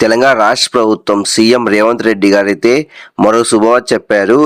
తెలంగాణ రాష్ట్ర ప్రభుత్వం సీఎం రేవంత్ రెడ్డి గారైతే మరో శుభవార్త చెప్పారు.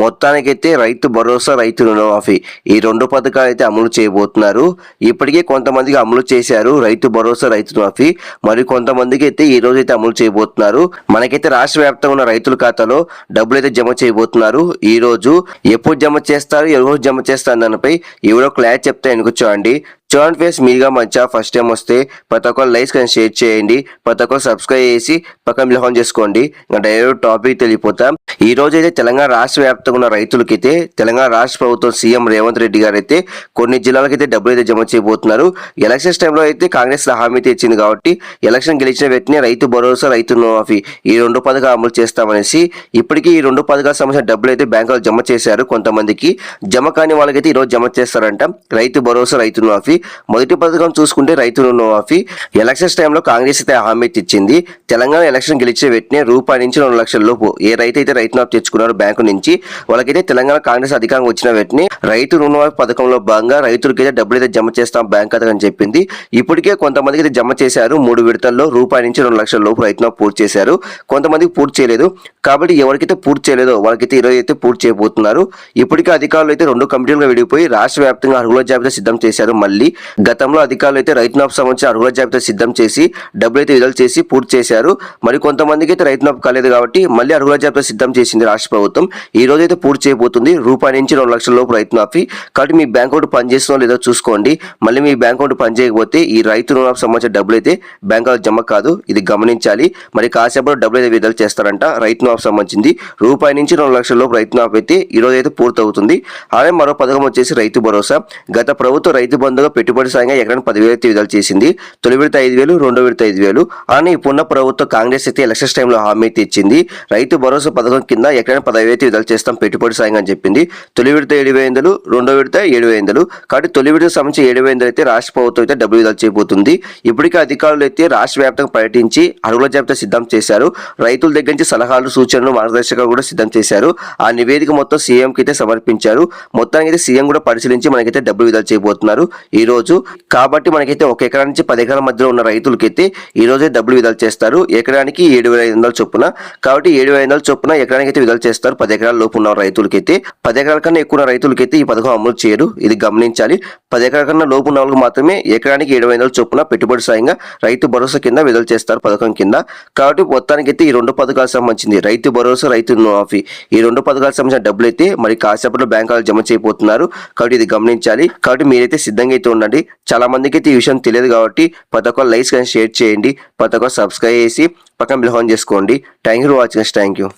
మొత్తానికైతే రైతు భరోసా రైతు రుణమాఫీ ఈ రెండు పథకాలు అయితే అమలు చేయబోతున్నారు. ఇప్పటికే కొంతమందికి అమలు చేశారు రైతు భరోసా రైతు రుణమాఫీ. మరి కొంతమందికి అయితే ఈ రోజు అయితే అమలు చేయబోతున్నారు. మనకైతే రాష్ట్ర వ్యాప్తంగా ఉన్న రైతుల ఖాతాలో డబ్బులు అయితే జమ చేయబోతున్నారు. ఈ రోజు ఎప్పుడు జమ చేస్తారు ఏ రోజు జమ చేస్తారు దానిపై ఎవరో క్లారిటీ చెప్తే ఎనుకొచ్చామండి చూడండి ఫేస్ మీరుగా మంచిగా ఫస్ట్ టైం వస్తే ప్రతి ఒక్కరు లైక్స్ కానీ షేర్ చేయండి. ప్రతి ఒక్కరు సబ్స్క్రైబ్ చేసి పక్కన మిలహం చేసుకోండి. ఇంకా డైరెక్ట్ టాపిక్ తెలియపోతాం. ఈ రోజు అయితే తెలంగాణ రాష్ట్ర వ్యాప్తంగా ఉన్న రైతులకైతే తెలంగాణ రాష్ట్ర ప్రభుత్వం సీఎం రేవంత్ రెడ్డి గారు అయితే కొన్ని జిల్లాలకైతే డబ్బులు అయితే జమ చేయబోతున్నారు. ఎలక్షన్స్ టైంలో అయితే కాంగ్రెస్ హామీ అయితే ఇచ్చింది కాబట్టి ఎలక్షన్ గెలిచిన వ్యక్తిని రైతు భరోసా రైతు రుణమాఫీ ఈ రెండు పథకాలు అమలు చేస్తామనేసి ఇప్పటికీ ఈ రెండు పథకాలకు సంబంధించిన డబ్బులు అయితే బ్యాంకులో జమ చేశారు కొంతమందికి. జమ కాని వాళ్ళకైతే ఈ రోజు జమ చేస్తారంట. రైతు భరోసా రైతు రుణమాఫీ మొదటి పథకం చూసుకుంటే రైతు రుణమాఫీ ఎలక్షన్స్ టైంలో కాంగ్రెస్ అయితే హామీ ఇచ్చింది. తెలంగాణ ఎలక్షన్ గెలిచిన వెంటనే రూపాయి నుంచి రెండు లక్షల లోపు ఏ రైతు అయితే రైతు రుణమాఫీ తెచ్చుకున్నారో బ్యాంకు నుంచి వాళ్ళకైతే తెలంగాణ కాంగ్రెస్ అధికారం వచ్చిన వెంటనే రైతు రుణమాఫీ పథకంలో భాగంగా రైతులకైతే డబ్బులు అయితే జమ చేస్తాం బ్యాంక్ అతని అని చెప్పింది. ఇప్పటికే కొంతమందికి అయితే జమ చేశారు. మూడు విడతల్లో రూపాయి నుంచి రెండు లక్షల లోపు రైతు రుణమాఫీ పూర్తి చేశారు. కొంతమందికి పూర్తి చేయలేదు. కాబట్టి ఎవరికైతే పూర్తి చేయలేదో వాళ్ళకైతే ఈరోజు అయితే పూర్తి చేయబోతున్నారు. ఇప్పటికే అధికారులు అయితే రెండు కమిటీలుగా విడిపోయి రాష్ట్ర వ్యాప్తంగా అర్హుల జాబితా సిద్ధం చేశారు. మళ్ళీ గతంలో అధికారులు అయితే రైతు నాపు సంబంధించిన అర్హుల జాబితా సిద్ధం చేసి డబ్బులు అయితే విడుదల చేసి పూర్తి చేశారు. మరి కొంతమందికి అయితే రైతు నాపు కాలేదు కాబట్టి మళ్ళీ అర్హుల జాబితా సిద్ధం చేసింది రాష్ట్ర ప్రభుత్వం. ఈ రోజు అయితే పూర్తి చేయబోతుంది. రూపాయి నుంచి రెండు లక్షల లోపు రైతు నాపి. కాబట్టి మీ బ్యాంక్ అకౌంట్ పనిచేస్తుందో లేదో చూసుకోండి. మళ్ళీ మీ బ్యాంక్ అకౌంట్ పనిచేయకపోతే ఈ రైతు రుణాలకు సంబంధించిన డబ్బులు అయితే బ్యాంక్ జమ కాదు. ఇది గమనించాలి. మరి కాసేపు డబ్బులు అయితే విడుదల చేస్తారంట రైతు నాపు సంబంధించింది. రూపాయి నుంచి రెండు లక్షల లోపు రైతు నాపు అయితే ఈ రోజు అయితే పూర్తవుతుంది. అలాగే మరో పథకం వచ్చేసి రైతు భరోసా. గత ప్రభుత్వం రైతు బంధుగా పెట్టుబడి సాయంగా ఎకరానికి పదివేలు అయితే విడుదల చేసింది. తొలి విడత ఐదు వేలు రెండో విడత ఐదు వేలు. అలానే ఇప్పుడున్న ప్రభుత్వం కాంగ్రెస్ అయితే ఎలక్షన్స్ టైంలో హామీ అయితే ఇచ్చింది. రైతు భరోసా పథకం కింద ఎకరానికి పదివేలు అయితే విడుదల చేస్తాం పెట్టుబడి సాయంగా అని చెప్పింది. తొలి విడత ఏడు వేలు రెండో విడత ఏడు వేలు కాబట్టి తొలి విడత సంబంధించి ఏడు వేలు అయితే రాష్ట్ర ప్రభుత్వం అయితే డబ్బులు విడుదల చేయబోతుంది. ఇప్పటికే అధికారులు అయితే రాష్ట్ర వ్యాప్తంగా పర్యటించి అరుగుల జాబితా సిద్ధం చేశారు. రైతుల దగ్గర నుంచి సలహాలు సూచనలు మార్గదర్శకాలు కూడా సిద్ధం చేశారు. ఆ నివేదిక మొత్తం సీఎంకి అయితే సమర్పించారు. మొత్తానికి అయితే సీఎం కూడా పరిశీలించి మనకైతే డబ్బులు విడుదల చేయబోతున్నారు. ఈ రోజు కాబట్టి మనకైతే ఒక ఎకరా నుంచి పది ఎకరాల మధ్యలో ఉన్న రైతులకైతే ఈ రోజే డబ్బులు విడుదల చేస్తారు. ఎకరానికి ఏడు వేల ఐదు వందల చొప్పున. కాబట్టి ఏడు వేల ఐదు వందల చొప్పున ఎకరానికి అయితే విడుదల చేస్తారు. పది ఎకరాల లోపు ఉన్న రైతులకైతే. పది ఎకరాల కన్నా ఎక్కువ రైతులకి రైతులకైతే ఈ పథకం అమలు చేయరు. ఇది గమనించాలి. పది ఎకరాల కన్నా లోపు ఉన్న వాళ్ళకి మాత్రమే ఎకరానికి ఏడు వందల చొప్పున పెట్టుబడి సాయంగా రైతు భరోసా కింద విడుదల చేస్తారు పథకం కింద. కాబట్టి మొత్తానికి అయితే ఈ రెండు పథకాలకు సంబంధించింది. రైతు భరోసా రైతు మాఫీ ఈ రెండు పథకాలకు సంబంధించిన డబ్బులు అయితే మరి కాసేపట్లో బ్యాంకులు జమ చేయబోతున్నారు. కాబట్టి ఇది గమనించాలి. కాబట్టి మీరైతే సిద్ధంగా అయితే ఉండండి. చాలా మందికి అయితే ఈ విషయం తెలియదు కాబట్టి ప్రతి ఒక్క లైక్స్ కానీ షేర్ చేయండి. ప్రతి సబ్స్క్రైబ్ చేసి పక్కన బిల్హోన్ చేసుకోండి. Thank you for watching thank you